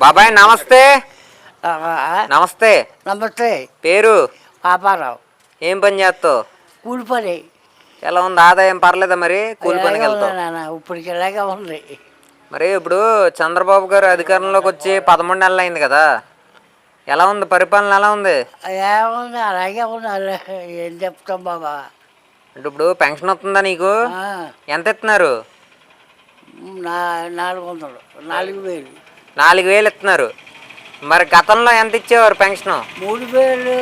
బాబాయ్ నమస్తే. నమస్తే. నమస్తే. పేరు? పాపారావు. ఏం పని చేస్తావు? కూలి పని. ఎలా ఉంది? ఆదాయం పర్లేదా మరి? కూలి పనికి ఇలాగే వెళ్తావు ఇప్పటికి ఇలాగే ఉంది. మరి ఇప్పుడు చంద్రబాబు గారు అధికారంలోకి వచ్చి పదమూడు నెలలు అయింది కదా. ఎలా ఉంది? పరిపాలన ఎలా ఉంది? ఏముంది? అలాగే ఉంది. ఏం చెప్తాం బాబా. అంటే ఇప్పుడు పెన్షన్ వస్తుందా నీకు? ఎంత ఇస్తున్నారు? నాలుగు వందలు. నాలుగు వేలు. నాలుగు వేలు ఇస్తున్నారు. మరి గతంలో ఎంత ఇచ్చేవారు పెన్షన్? మూడు వేలు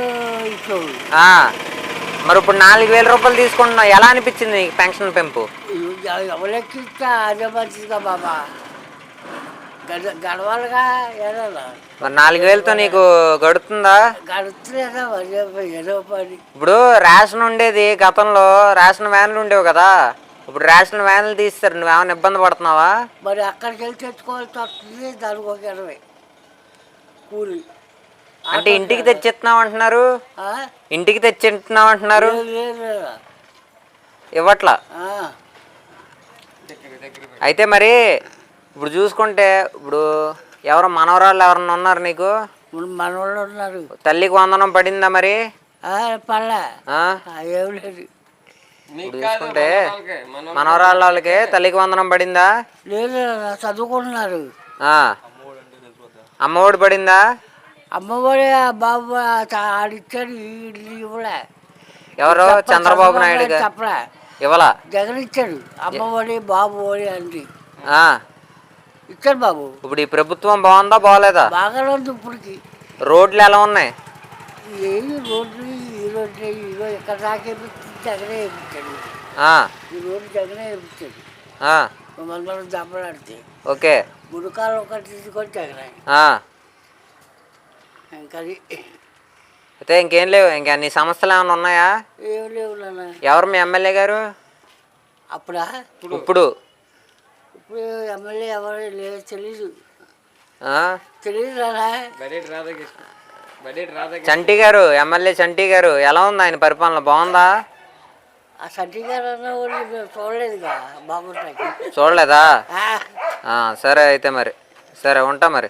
మరి ఇప్పుడు నాలుగు వేల రూపాయలు తీసుకుంటున్నావు. ఎలా అనిపించింది నీకు పెన్షన్ పెంపు? అదే మంచిదిగా బాబా. గడవాలిగా మరి నాలుగు వేలతో నీకు గడుతుందా? పని. ఇప్పుడు రేషన్ ఉండేది గతంలో. రేషన్ వ్యాన్లు ఉండేవి కదా. ఇప్పుడు రేషన్ వ్యాన్లు తీస్తారు నువ్వేమైనా ఇబ్బంది పడుతున్నావా? మరి అక్కడికి వెళ్ళి తెచ్చుకోవాల్సి వస్తుంది దానికి ఒక ఇరవై. కూలి. అంటే ఇంటికి తెచ్చిస్తున్నావు అంటున్నారు? ఆ? ఇంటికి తెచ్చిస్తున్నావు అంటున్నారు? లేదు, లేదు, లేదు. ఇవ్వట్లా? ఆ, అయితే మరి ఇప్పుడు చూసుకుంటే ఇప్పుడు ఎవరు మనవరాళ్ళు ఎవరన్నా ఉన్నారు నీకు? మన మనవాళ్ళు ఉన్నారు. తల్లికి వందనం పడిందా మరి? ఆ, పర్లే. ఆ? ఆ, ఏం లేదు. ఇప్పుడు చూసుకుంటే మనవరాళ్ళ వాళ్ళకి తల్లికి వందనం పడిందా? లేదు లేదు, చదువుకుంటున్నారు. ఆ. అమ్మఒడి పడిందా? అమ్మఒడి బాబు ఆడిచ్చాడు ఇవ్వలే. ఎవరు? చంద్రబాబు నాయుడు చెప్పలే. ఇవ్వలా? జగన్ ఇచ్చాడు అమ్మఒడి బాబు ఒడి అంది. ఆ. ఇచ్చాడు బాబు. ఇప్పుడు ఈ ప్రభుత్వం బాగుందా బాగోలేదా? బాగానే ఉంది ఇప్పటికి. రోడ్లు ఎలా ఉన్నాయి? ఏమి రోడ్లు ఈ రోడ్లు ఇక్కడ దాకా జగనే ఈ రోడ్డు జగనే వేపించాడు ఆ, మన మనం దెబ్బలాడితే. ఓకే. ముడుకాలు ఒకటి తీసుకొని జగనే. ఇంకా అయితే ఇంకేం లేవు ఇంకా నీ సమస్యలు ఏమైనా ఉన్నాయా? ఏం లేవు నాన్న. ఎవరు మీ ఎమ్మెల్యే గారు? అప్పుడా? ఇప్పుడు. ఇప్పుడు. ఎమ్మెల్యే ఎవరు లేదు తెలీదు. ఆ? తెలీదు చంటి గారు ఎమ్మెల్యే చంటి గారు ఎలా ఉంది ఆయన పరిపాలన? బాగుందా? చూడలేదా ఆ, ఆ, సరే అయితే మరి సరే ఉంటా మరి